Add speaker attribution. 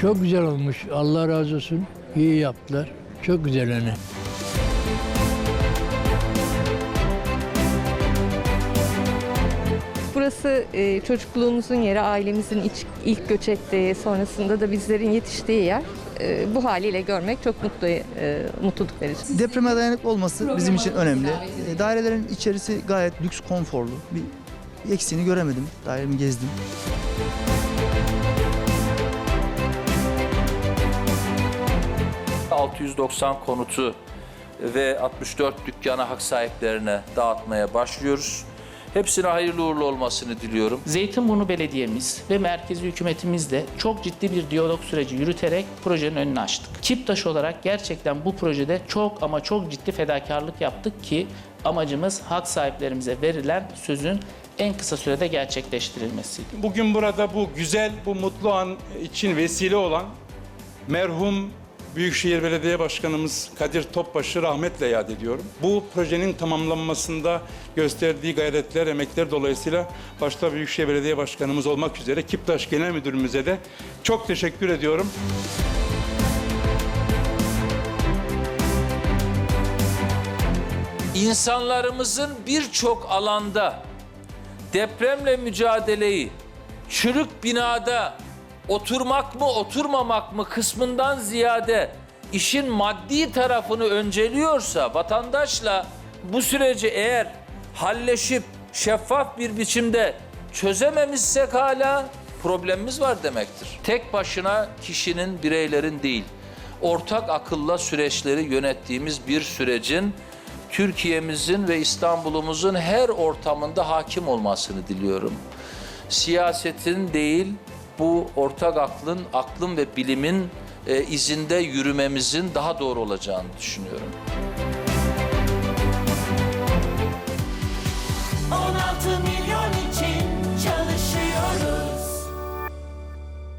Speaker 1: Çok güzel olmuş. Allah razı olsun. İyi yaptılar. Çok güzel hani.
Speaker 2: Burası e, çocukluğumuzun yeri, ailemizin iç- ilk göç ettiği, sonrasında da bizlerin yetiştiği yer. E, bu haliyle görmek çok mutlu, e, mutluluk verici.
Speaker 3: Depreme dayanıklı olması bizim için önemli. E, Dairelerin içerisi gayet lüks, konforlu. Bir bir eksiğini göremedim. Dairemi gezdim.
Speaker 4: 690 konutu ve 64 dükkanı hak sahiplerine dağıtmaya başlıyoruz. Hepsine hayırlı uğurlu olmasını diliyorum.
Speaker 5: Zeytinburnu Belediye'miz ve merkezi hükümetimizle çok ciddi bir diyalog süreci yürüterek projenin önünü açtık. Kiptaş olarak gerçekten bu projede çok ama çok ciddi fedakarlık yaptık ki amacımız hak sahiplerimize verilen sözün en kısa sürede gerçekleştirilmesiydi.
Speaker 6: Bugün burada bu güzel, bu mutlu an için vesile olan merhum Büyükşehir Belediye Başkanımız Kadir Topbaş'ı rahmetle yad ediyorum. Bu projenin tamamlanmasında gösterdiği gayretler, emekler dolayısıyla başta Büyükşehir Belediye Başkanımız olmak üzere Kiptaş Genel Müdürümüze de çok teşekkür ediyorum.
Speaker 4: İnsanlarımızın birçok alanda depremle mücadeleyi çürük binada oturmak mı oturmamak mı kısmından ziyade işin maddi tarafını önceliyorsa vatandaşla bu süreci eğer halleşip şeffaf bir biçimde çözememişsek hala problemimiz var demektir. Tek başına kişinin, bireylerin değil, ortak akılla süreçleri yönettiğimiz bir sürecin Türkiye'mizin ve İstanbul'umuzun her ortamında hakim olmasını diliyorum. Siyasetin değil, bu ortak aklın, aklın ve bilimin e, izinde yürümemizin daha doğru olacağını düşünüyorum.